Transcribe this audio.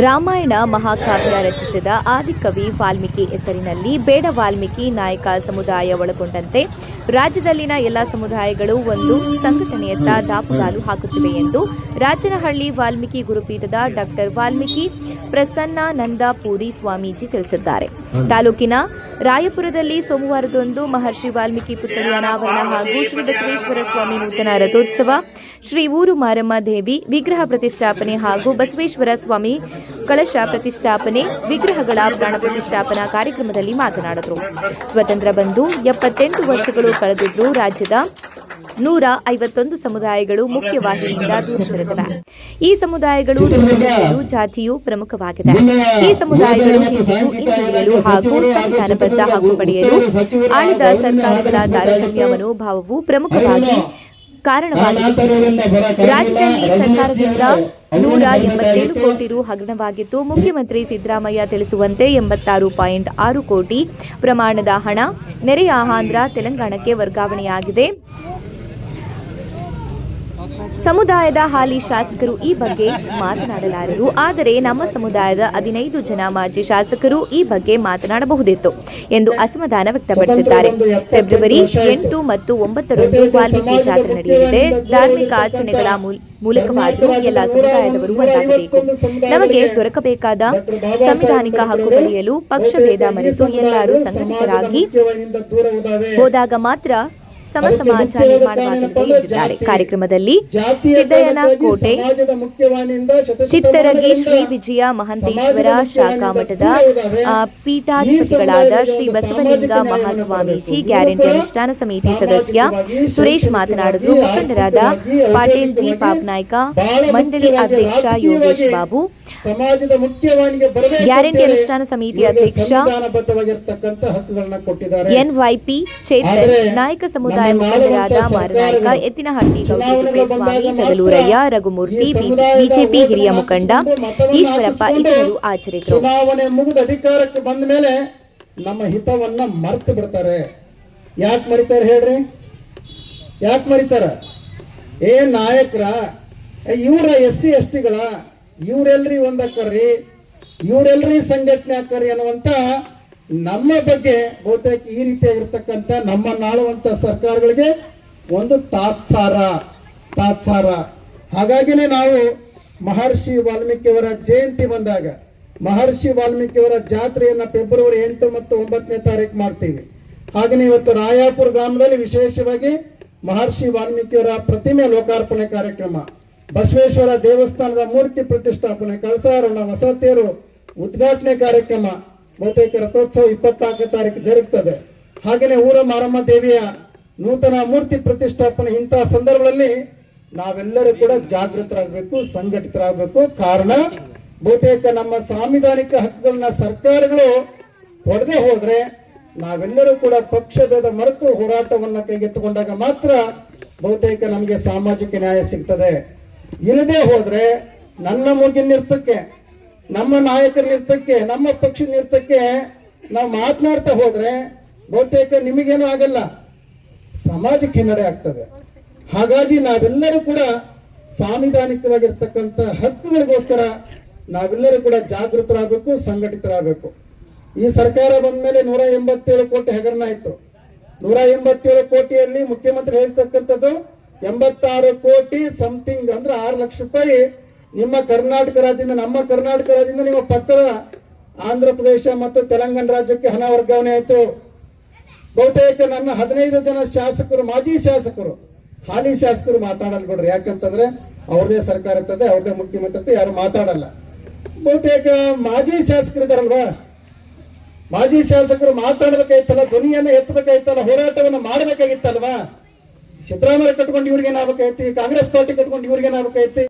ರಾಮಾಯಣ ಮಹಾಕಾವ್ಯ ರಚಿಸಿದ ಆದಿಕವಿ ವಾಲ್ಮೀಕಿ ಹೆಸರಿನಲ್ಲಿ ಬೇಡ ವಾಲ್ಮೀಕಿ ನಾಯಕ ಸಮುದಾಯ ಒಳಗೊಂಡಂತೆ ರಾಜ್ಯದಲ್ಲಿನ ಎಲ್ಲ ಸಮುದಾಯಗಳು ಒಂದು ಸಂಘಟನೆಯತ್ತ ದಾಪುಗಾಲು ಹಾಕುತ್ತಿವೆ ಎಂದು ರಾಜನಹಳ್ಳಿ ವಾಲ್ಮೀಕಿ ಗುರುಪೀಠದ ಡಾಕ್ಟರ್ ವಾಲ್ಮೀಕಿ ಪ್ರಸನ್ನಾನಂದ ಪೂರಿ ಸ್ವಾಮೀಜಿ ತಿಳಿಸಿದ್ದಾರೆ. ತಾಲೂಕಿನ ರಾಯಪುರದಲ್ಲಿ ಸೋಮವಾರದಂದು ಮಹರ್ಷಿ ವಾಲ್ಮೀಕಿ ಪುತ್ಥಳಿ ಅನಾವರಣ ಹಾಗೂ ಶ್ರೀ ಬಸವೇಶ್ವರ ಸ್ವಾಮಿ ನೂತನ ರಥೋತ್ಸವ ಶ್ರೀ ಊರು ಮಾರಮ್ಮ ದೇವಿ ವಿಗ್ರಹ ಪ್ರತಿಷ್ಠಾಪನೆ ಹಾಗೂ ಬಸವೇಶ್ವರ ಸ್ವಾಮಿ ಕಳಶ ಪ್ರತಿಷ್ಠಾಪನೆ, ವಿಗ್ರಹಗಳ ಪ್ರಾಣ ಪ್ರತಿಷ್ಠಾಪನಾ ಕಾರ್ಯಕ್ರಮದಲ್ಲಿ ಮಾತನಾಡಿದರು. ಸ್ವತಂತ್ರ ಬಂದು ಎಪ್ಪತ್ತೆಂಟು ವರ್ಷಗಳು ಕಳೆದಿದ್ದು ರಾಜ್ಯದ ನೂರ ಐವತ್ತೊಂದು ಸಮುದಾಯಗಳು ಮುಖ್ಯವಾಹಿನಿಯಿಂದ ದೂರ ಸರಿದಿವೆ ಈ ಸಮುದಾಯಗಳು ಜಾತಿಯು ಪ್ರಮುಖವಾಗಿದೆ. ಈ ಸಮುದಾಯಗಳು ಹಿಂದುಳಿಯಲು ಹಾಗೂ ಸಂವಿಧಾನಬದ್ಧ ಹಕ್ಕು ಪಡೆಯಲು ಆಳಿದ ಸರ್ಕಾರಗಳ ತಾರತಮ್ಯ ಮನೋಭಾವವು ಪ್ರಮುಖವಾಗಿ ಕಾರಣವಾಗಿದೆ. ರಾಜ್ಯದಲ್ಲಿ ಸರ್ಕಾರದಿಂದ ನೂರ ಎಂಬತ್ತೇಳು ಕೋಟಿ ರು ಹಗರಣವಾಗಿದ್ದು ಮುಖ್ಯಮಂತ್ರಿ ಸಿದ್ದರಾಮಯ್ಯ ತಿಳಿಸುವಂತೆ ಎಂಬತ್ತಾರು ಪಾಯಿಂಟ್ ಆರು ಕೋಟಿ ಪ್ರಮಾಣದ ಹಣ ನೆರೆಯ ಆಂಧ್ರ ತೆಲಂಗಾಣಕ್ಕೆ ವರ್ಗಾವಣೆಯಾಗಿದೆ. ಸಮುದಾಯದ ಹಾಲಿ ಶಾಸಕರು ಈ ಬಗ್ಗೆ ಮಾತನಾಡಲಾರರು. ಆದರೆ ನಮ್ಮ ಸಮುದಾಯದ ಹದಿನೈದು ಜನ ಮಾಜಿ ಶಾಸಕರು ಈ ಬಗ್ಗೆ ಮಾತನಾಡಬಹುದಿತ್ತು ಎಂದು ಅಸಮಾಧಾನ ವ್ಯಕ್ತಪಡಿಸಿದ್ದಾರೆ. ಫೆಬ್ರವರಿ ಎಂಟು ಮತ್ತು ಒಂಬತ್ತರಂದು ವಾಲ್ಮೀಕಿ ಜಾತ್ರೆ ನಡೆಯಲಿದೆ. ಧಾರ್ಮಿಕ ಆಚರಣೆಗಳ ಮೂಲ- ಮೂಲಕವಾದರೂ ಎಲ್ಲ ಸಮುದಾಯದವರು ಒಂದಾಗಬೇಕು. ನಮಗೆ ದೊರಕಬೇಕಾದ ಸಂವಿಧಾನಿಕ ಹಕ್ಕು ಪಡೆಯಲು ಪಕ್ಷಭೇದ ಮರೆತು ಎಲ್ಲರೂ ಸಂಘಟಿತರಾಗಿ ಹೋದಾಗ ಮಾತ್ರ ಸಮ ಸಮಾಜ ನಿರ್ಮಾಣವಾಗಲಿದೆ ಎಂದಿದ್ದಾರೆ ಕಾರ್ಯಕ್ರಮದಲ್ಲಿ ಸಿದ್ದಯ್ಯನ ಕೋಟೆ ಚಿತ್ತರಗಿ ಶ್ರೀ ವಿಜಯ ಮಹಂತೇಶ್ವರ ಶಾಖಾ ಮಠದ ಪೀಠಾಧಿಪತಿಗಳಾದ ಶ್ರೀ ಬಸವಲಿಂಗ ಮಹಾಸ್ವಾಮೀಜಿ ಗ್ಯಾರಂಟಿ ಅನುಷ್ಠಾನ ಸಮಿತಿ ಸದಸ್ಯ ಸುರೇಶ್ ಮಾತನಾಡಿದರು. ಮುಖಂಡರಾದ ಪಾಟೀಲ್ ಜಿ. ಪಾಪ್ನಾಯ್ಕ ಮಂಡಳಿ ಅಧ್ಯಕ್ಷ ಯೋಗೇಶ್ ಬಾಬು ಸಮಾಜದ ಮುಖ್ಯವಾಹಿನಿಗೆ ಬರಬೇಕು ಗ್ಯಾರಂಟಿ ಅನುಷ್ಠಾನ ಸಮಿತಿ ಅಧ್ಯಕ್ಷ ಸಂವಿಧಾನಬದ್ಧವಾಗಿರ್ತಕ್ಕಂಥ ಹಕ್ಕುಗಳನ್ನ ಕೊಟ್ಟಿದ್ದಾರೆ. ಎನ್ವೈಪಿ ಚೇತನ್ ನಾಯಕ ಸಮುದಾಯ ಮುಖಂಡರಾದ ಮಾರನಾಯಕ ಎತ್ತಿನಹಟ್ಟಿ ಗೌರಿ ಜಗಲೂರಯ್ಯ ರಘುಮೂರ್ತಿ ಬಿಜೆಪಿ ಹಿರಿಯ ಮುಖಂಡ ಈಶ್ವರಪ್ಪ ಇತರರು ಆಚರಿಸಿದರು ಚುನಾವಣೆ ಮುಗಿದ ಅಧಿಕಾರಕ್ಕೆ ಬಂದ ಮೇಲೆ ನಮ್ಮ ಹಿತವನ್ನ ಮರೆತು ಬಿಡ್ತಾರೆ. ಯಾಕೆ ಮರಿತಾರೆ ಹೇಳ್ರಿ? ಯಾಕೆ ಮರಿತಾರ? ಏ ನಾಯಕರ ಇವರ ಎಸ್ ಸಿ ಎಸ್ ಟಿಗಳ ಇವ್ರೆಲ್ರಿ ಒಂದಕ್ಕರ್ರಿ ಇವರೆಲ್ರಿ ಸಂಘಟನೆ ಹಾಕರ್ರಿ ಅನ್ನುವಂತ ನಮ್ಮ ಬಗ್ಗೆ ಬಹುತೇಕ ಈ ರೀತಿಯಾಗಿರ್ತಕ್ಕಂಥ ನಮ್ಮ ನಾಳುವಂಥ ಸರ್ಕಾರಗಳಿಗೆ ಒಂದು ತಾತ್ಸಾರ ತಾತ್ಸಾರ. ಹಾಗಾಗಿನೇ ನಾವು ಮಹರ್ಷಿ ವಾಲ್ಮೀಕಿಯವರ ಜಯಂತಿ ಬಂದಾಗ, ಮಹರ್ಷಿ ವಾಲ್ಮೀಕಿಯವರ ಜಾತ್ರೆಯನ್ನು ಫೆಬ್ರವರಿ ಎಂಟು ಮತ್ತು ಒಂಬತ್ತನೇ ತಾರೀಕು ಮಾಡ್ತೀವಿ. ಹಾಗೆಯೇ ಇವತ್ತು ರಾಯಾಪುರ ಗ್ರಾಮದಲ್ಲಿ ವಿಶೇಷವಾಗಿ ಮಹರ್ಷಿ ವಾಲ್ಮೀಕಿಯವರ ಪ್ರತಿಮೆ ಲೋಕಾರ್ಪಣೆ ಕಾರ್ಯಕ್ರಮ, ಬಸವೇಶ್ವರ ದೇವಸ್ಥಾನದ ಮೂರ್ತಿ ಪ್ರತಿಷ್ಠಾಪನೆ ಕಳಸಾರೋಣ ವಸತಿಯರು ಉದ್ಘಾಟನೆ ಕಾರ್ಯಕ್ರಮ ಬಹುತೇಕ ರಥೋತ್ಸವ ಇಪ್ಪತ್ನಾಲ್ಕನೇ ತಾರೀಕು ಜರುಗ್ತದೆ. ಹಾಗೆಯೇ ಊರ ಮಾರಮ್ಮ ದೇವಿಯ ನೂತನ ಮೂರ್ತಿ ಪ್ರತಿಷ್ಠಾಪನೆ ಇಂತಹ ಸಂದರ್ಭಗಳಲ್ಲಿ ನಾವೆಲ್ಲರೂ ಕೂಡ ಜಾಗೃತರಾಗಬೇಕು, ಸಂಘಟಿತರಾಗಬೇಕು. ಕಾರಣ, ಬಹುತೇಕ ನಮ್ಮ ಸಾಂವಿಧಾನಿಕ ಹಕ್ಕುಗಳನ್ನ ಸರ್ಕಾರಗಳು ಹೊಡೆದೇ ಹೋದ್ರೆ ನಾವೆಲ್ಲರೂ ಕೂಡ ಪಕ್ಷಭೇದ ಮರೆತು ಹೋರಾಟವನ್ನ ಕೈಗೆತ್ತಿಕೊಂಡಾಗ ಮಾತ್ರ ಬಹುತೇಕ ನಮಗೆ ಸಾಮಾಜಿಕ ನ್ಯಾಯ ಸಿಗ್ತದೆ. ಇಲ್ಲದೆ ಹೋದ್ರೆ ನನ್ನ ಮೂಗಿನ ನಿರ್ತಕ್ಕೆ ನಮ್ಮ ನಾಯಕರ ನಿರ್ತಕ್ಕೆ ನಮ್ಮ ಪಕ್ಷ ನಿರ್ತಕ್ಕೆ ನಾವು ಮಾತನಾಡ್ತಾ ಹೋದ್ರೆ ಬಹುತೇಕ ನಿಮಗೇನು ಆಗಲ್ಲ. ಸಮಾಜಕ್ಕೆ ಹಿನ್ನಡೆ ಆಗ್ತದೆ. ಹಾಗಾಗಿ ನಾವೆಲ್ಲರೂ ಕೂಡ ಸಾಂವಿಧಾನಿಕವಾಗಿರ್ತಕ್ಕಂಥ ಹಕ್ಕುಗಳಿಗೋಸ್ಕರ ನಾವೆಲ್ಲರೂ ಕೂಡ ಜಾಗೃತರಾಗಬೇಕು, ಸಂಘಟಿತರಾಗಬೇಕು. ಈ ಸರ್ಕಾರ ಬಂದ ಮೇಲೆ ನೂರ ಎಂಬತ್ತೇಳು ಕೋಟಿ ಹಗರಣ ಆಯಿತು. ನೂರ ಎಂಬತ್ತೇಳು ಕೋಟಿಯಲ್ಲಿ ಮುಖ್ಯಮಂತ್ರಿ ಹೇಳ್ತಕ್ಕಂಥದ್ದು ಎಂಬತ್ತಾರು ಕೋಟಿ ಸಮಥಿಂಗ್ ಅಂದ್ರೆ ಆರು ಲಕ್ಷ ರೂಪಾಯಿ ನಿಮ್ಮ ಕರ್ನಾಟಕ ರಾಜ್ಯದಿಂದ, ನಮ್ಮ ಕರ್ನಾಟಕ ರಾಜ್ಯದಿಂದ ನಿಮ್ಮ ಪಕ್ಕದ ಆಂಧ್ರ ಪ್ರದೇಶ ಮತ್ತು ತೆಲಂಗಾಣ ರಾಜ್ಯಕ್ಕೆ ಹಣ ವರ್ಗಾವಣೆ ಆಯಿತು. ಬಹುತೇಕ ನನ್ನ ಹದಿನೈದು ಜನ ಶಾಸಕರು, ಮಾಜಿ ಶಾಸಕರು, ಹಾಲಿ ಶಾಸಕರು ಮಾತಾಡಲ್ಲ ಬಿಡ್ರಿ. ಯಾಕಂತಂದ್ರೆ ಅವ್ರದೇ ಸರ್ಕಾರ ಇರ್ತದೆ, ಅವ್ರದೇ ಮುಖ್ಯಮಂತ್ರಿ ಇರ್ತದೆ, ಯಾರು ಮಾತಾಡಲ್ಲ. ಬಹುತೇಕ ಮಾಜಿ ಶಾಸಕರು ಇದಾರಲ್ವಾ? ಮಾಜಿ ಶಾಸಕರು ಮಾತಾಡ್ಬೇಕಾಯ್ತಲ್ಲ, ಧ್ವನಿಯನ್ನ ಎತ್ತಬೇಕಾಯ್ತಲ್ಲ, ಹೋರಾಟವನ್ನು ಮಾಡಬೇಕಾಗಿತ್ತಲ್ವಾ? ಸಿದ್ದರಾಮಯ್ಯ ಕಟ್ಕೊಂಡು ಇವ್ರಿಗೇನಾಗಬೇಕಾಯ್ತಿ? ಕಾಂಗ್ರೆಸ್ ಪಾರ್ಟಿ ಕಟ್ಕೊಂಡು ಇವ್ರಿಗೇನಾಗಬೇಕಾಯ್ತಿ?